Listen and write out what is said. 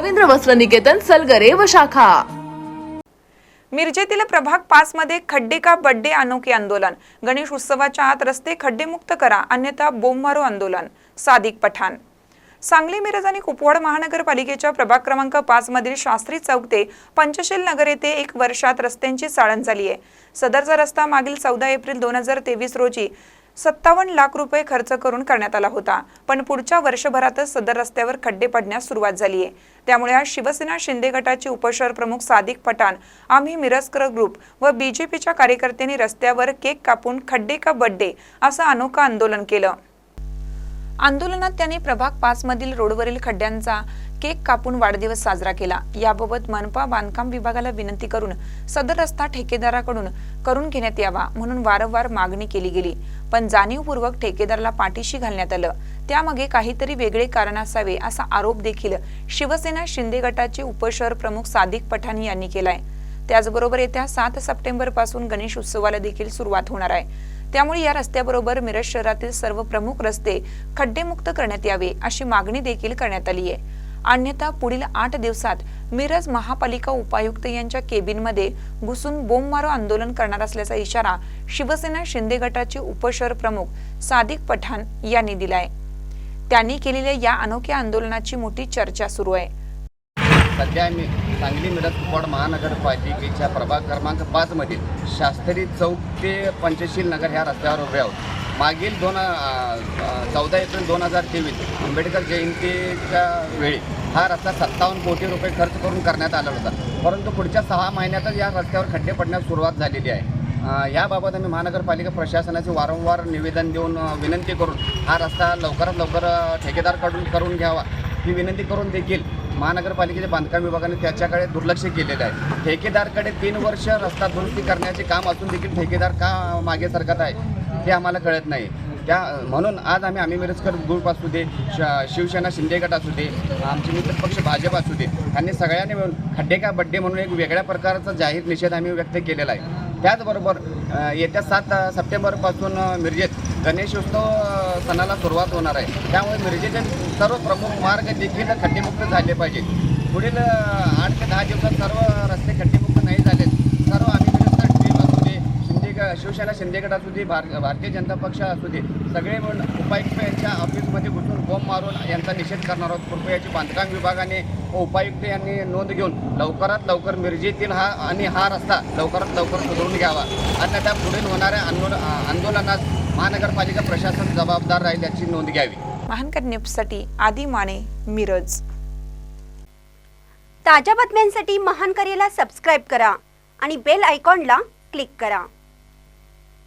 रवींद्र वस्त्र निकेतन सलगरे व शाखा. मिरजेतील प्रभाग पाच मध्ये खड्डे का बड्डे अनोखे आंदोलन? गणेश उत्सवाच्या आत रस्ते खड्डेमुक्त करा अन्यथा बोंबमारो आंदोलन सादिक पठाण. सांगली मिरज आणि कुपवाड महानगरपालिकेच्या प्रभाग क्रमांक पाच मधील शास्त्री चौक ते पंचशील नगर येथे एक वर्षात रस्त्यांची चाळण झाली आहे सदरचा रस्ता मागील चौदा एप्रिल दोन हजार तेवीस रोजी सत्तावन्न लाख रुपये खर्च करून करण्यात आला होता. पण पुढच्या वर्षभरातच सदर रस्त्यावर खड्डे पडण्यास सुरुवात झाली आहे त्यामुळे आज शिवसेना शिंदे गटाचे उपशहर प्रमुख सादिक पठाण आम्ही मिरस्कर ग्रुप व बीजेपीच्या कार्यकर्त्यांनी रस्त्यावर केक कापून खड्डे का बड्डे असं अनोखं आंदोलन केलं. आंदोलनात त्यांनी प्रभाग पाच मधील रोडवरील खड्ड्यांचा केक कापून वाढदिवस साजरा केला. याबाबत मनपा बांधकाम विभागाला विनंती करून सदर रस्ता ठेकेदाराकडून करून घेण्यात यावा म्हणून वारंवार मागणी केली गेली. पण जाणीवपूर्वक ठेकेदाराला पाठीशी घालण्यात आलं. त्यामागे काहीतरी वेगळे कारण असावे असा आरोप देखील शिवसेना शिंदे गटाचे उपशहर प्रमुख सादिक पठाण यांनी केलाय. त्याचबरोबर येत्या सात सप्टेंबरपासून गणेश उत्सवाला देखील सुरुवात होणार आहे. त्यामुळे या रस्त्याबरोबर मिरज शहरातील सर्व प्रमुख रस्ते खड्डेमुक्त करण्यात यावे अशी मागणी देखील करण्यात आली आहे अन्यथा पुढील आठ दिवसात मिरज महापालिका उपायुक्त यांच्या केबिनमध्ये घुसून बोंबमारो आंदोलन करणार असल्याचा इशारा शिवसेना शिंदे गटाचे उपशहर प्रमुख सादिक पठाण यांनी दिलाय. त्यांनी केलेल्या या अनोख्या आंदोलनाची मोठी चर्चा सुरू आहे. सध्या मी सांगली मिरज कुपवाड महानगरपालिकेच्या प्रभाग क्रमांक पाचमधील शास्त्री चौक ते पंचशील नगर ह्या रस्त्यावर उभे आहोत. मागील दोन चौदा एप्रिल दोन हजार तेवीस आंबेडकर जयंतीच्या वेळी हा रस्ता सत्तावन्न कोटी रुपये खर्च करून करण्यात आला होता. परंतु पुढच्या सहा महिन्यातच या रस्त्यावर खड्डे पडण्यास सुरुवात झालेली आहे. याबाबत आम्ही महानगरपालिका प्रशासनाचे वारंवार निवेदन देऊन विनंती करून हा रस्ता लवकरात लवकर ठेकेदारकडून करून घ्यावा. ही विनंती करून देखील महानगरपालिकेच्या बांधकाम विभागाने त्याच्याकडे दुर्लक्ष केलेलं आहे. ठेकेदारकडे तीन वर्ष रस्ता दुरुस्ती करण्याचे काम असून देखील ठेकेदार का मागे सरकत आहे? हे आम्हाला कळत नाही. त्या म्हणून आज आम्ही आम्ही मिरजकर ग्रुप असू दे श शिवसेना शिंदे गट असू दे आमचे मित्र पक्ष भाजप असू दे यांनी सगळ्यांनी मिळून खड्डे का बड्डे म्हणून एक वेगळ्या प्रकारचा जाहीर निषेध आम्ही व्यक्त केलेला आहे. त्याचबरोबर येत्या सात सप्टेंबरपासून मिरजेत गणेशोत्सव सणाला सुरुवात होणार आहे. त्यामुळे मिरजेचे सर्व प्रमुख मार्ग देखील खड्डेमुक्त झाले पाहिजेत. पुढील आठ ते दहा दिवसात सर्व रस्ते खड्डे नाही झाले सर्व आम्ही मिरजकर टीम असू दे शिंदे ग- शिवसेना शिंदे गट असू दे भार भारतीय जनता पक्ष असू दे सगळे मिळून उपायुक्त यांच्या ऑफिसमध्ये घुसून बॉम्ब मारून यांचा निषेध करणार आहोत. कृपया याची बांधकाम विभागाने व उपायुक्त यांनी नोंद घेऊन लवकरात लवकर मिरजेतील हा आणि हा रस्ता लवकरात लवकर सुधारून घ्यावा. अन्यथा पुढील होणाऱ्या आंदोलन आंदोलनात महानगरपालिका प्रशासन जबाबदार राहील याची नोंद घ्यावी. महानकर न्यूजसाठी आदी माने मिरज. ताज्या बातम्यांसाठी महान करेला सबस्क्राईब करा आणि बेल आयकॉनला क्लिक करा.